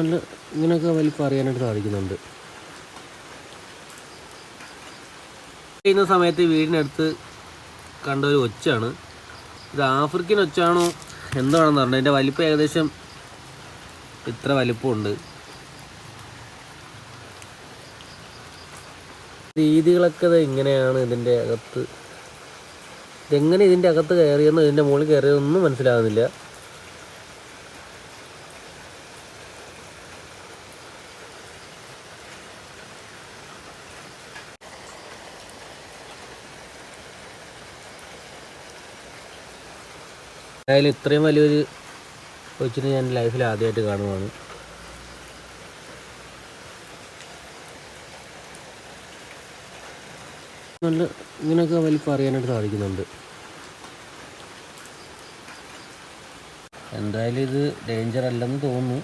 നല്ല ഇങ്ങനെയൊക്കെ വലിപ്പം അറിയാനായിട്ട് സാധിക്കുന്നുണ്ട്. ചെയ്യുന്ന സമയത്ത് വീടിനടുത്ത് കണ്ട ഒരു ഒച്ചാണ്. ഇത് ആഫ്രിക്കൻ ഒച്ചാണോ എന്താണെന്ന് പറഞ്ഞത് അതിന്റെ വലിപ്പം ഏകദേശം ഇത്ര വലിപ്പമുണ്ട്. രീതികളൊക്കെ ദേ ഇങ്ങനെയാണ് ഇതിന്റെ അകത്ത്. ഇതെങ്ങനെ ഇതിന്റെ അകത്ത് കയറിയെന്നോ ഇതിന്റെ മുകളിൽ കയറിയതൊന്നും മനസ്സിലാകുന്നില്ല. എന്തായാലും ഇത്രയും വലിയൊരു കൊച്ചിനെ ഞാൻ ലൈഫിൽ ആദ്യമായിട്ട് കാണുവാണ്. നല്ല ഇങ്ങനെയൊക്കെ വലിപ്പം അറിയാനായിട്ട് സാധിക്കുന്നുണ്ട്. എന്തായാലും ഇത് ഡേഞ്ചർ അല്ലെന്ന് തോന്നുന്നു.